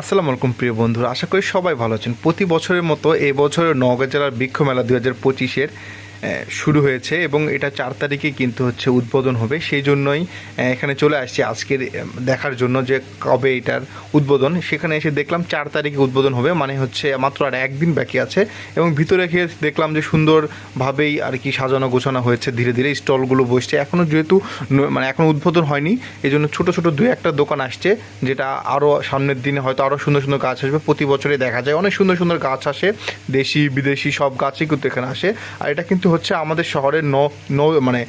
আসসালামু আলাইকুম প্রিয় বন্ধুরা, আশা করি সবাই ভালো আছেন। প্রতি বছরের মতো এবছরের বছরের নওগাঁ জেলার বৃক্ষ মেলা দু হাজার পঁচিশের শুরু হয়েছে এবং এটা চার তারিখে কিন্তু হচ্ছে উদ্বোধন হবে। সেই জন্যই এখানে চলে আসছি আজকের দেখার জন্য যে কবে এটার উদ্বোধন। সেখানে এসে দেখলাম চার তারিখে উদ্বোধন হবে মানে হচ্ছে মাত্র আর একদিন বাকি আছে। এবং ভিতরে গিয়ে দেখলাম যে সুন্দরভাবেই আর কি সাজানো গোছানো হয়েছে ধীরে ধীরে, স্টলগুলো বসছে। এখনও যেহেতু মানে এখনও উদ্বোধন হয়নি এই জন্য ছোটো ছোটো দু একটা দোকান আসছে, যেটা আরও সামনের দিনে হয়তো আরও সুন্দর সুন্দর গাছ আসবে। প্রতি বছরে দেখা যায়, অনেক সুন্দর সুন্দর গাছ আসে, দেশি, বিদেশি সব গাছই কিন্তু এখানে আসে। আর এটা কিন্তু হচ্ছে আমাদের শহরের ন, নৌ মানে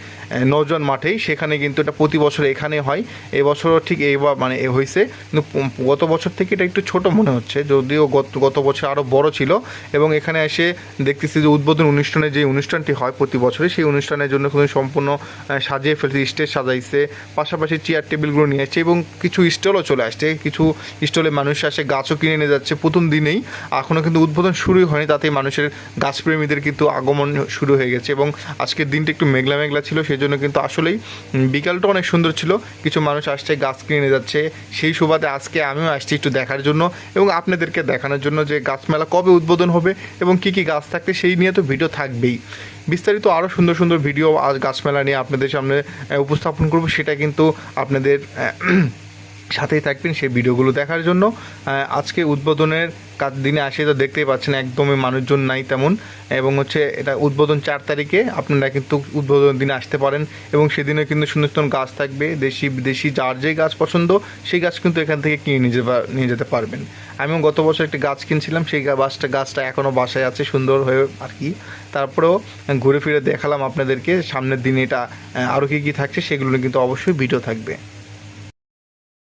নৌজন মাঠেই। সেখানে কিন্তু এটা প্রতি বছর এখানে হয়। এবছরও ঠিক এইবার মানে এ হয়েছে কিন্তু গত বছর থেকে এটা একটু ছোট মনে হচ্ছে। যদিও গত গত বছর আরও বড় ছিল। এবং এখানে এসে দেখতেছি যে উদ্বোধন অনুষ্ঠানে যে অনুষ্ঠানটি হয় প্রতি বছরে সেই অনুষ্ঠানের জন্য কিন্তু সম্পূর্ণ সাজিয়ে ফেলছে, স্টেজ সাজাইছে। পাশাপাশি চেয়ার টেবিলগুলো নিয়ে আসছে এবং কিছু স্টলও চলে আসছে। কিছু স্টলে মানুষ আসে, গাছও কিনে নিয়ে যাচ্ছে। প্রথম দিনেই। এখনও কিন্তু উদ্বোধন শুরুই হয়নি। তাতেই মানুষের গাছপ্রেমীদের কিন্তু আগমন শুরু হয়ে গেছে এবং আজকের দিনটা একটু মেঘলা মেঘলা ছিল সেই জন্য কিন্তু আসলেই বিকালটা অনেক সুন্দর ছিল। কিছু মানুষ আসছে, গাছ কিনে যাচ্ছে। সেই সুবাদে আজকে আমিও আসছি একটু দেখার জন্য এবং আপনাদেরকে দেখানোর জন্য যে গাছ মেলা কবে উদ্বোধন হবে এবং কি কি গাছ থাকবে সেই নিয়ে তো ভিডিও থাকবেই। বিস্তারিত আরও সুন্দর সুন্দর ভিডিও আজ গাছ মেলা নিয়ে আপনাদের সামনে উপস্থাপন করব, সেটা কিন্তু আপনাদের সাথেই থাকবেন সেই ভিডিওগুলো দেখার জন্য। আজকে উদ্বোধনের কাজ দিনে আসে তো দেখতেই পাচ্ছেন একদমই মানুষজন নাই তেমন। এবং হচ্ছে এটা উদ্বোধন চার তারিখে, আপনারা কিন্তু উদ্বোধন দিনে আসতে পারেন। এবং সেদিনে কিন্তু সুন্দর সুন্দর গাছ থাকবে, দেশি বিদেশি যার যে গাছ পছন্দ, সেই গাছ কিন্তু এখান থেকে কিনে নিয়ে নিয়ে যেতে পারবেন। আমিও গত বছর একটি গাছ কিনছিলাম, সেই গাছটা গাছটা এখনও বাসায় আছে, সুন্দর হয়ে আর কি। তারপরেও ঘুরে ফিরে দেখালাম আপনাদেরকে, সামনের দিনে এটা আরও কী কী থাকছে সেগুলো কিন্তু অবশ্যই ভিডিও থাকবে।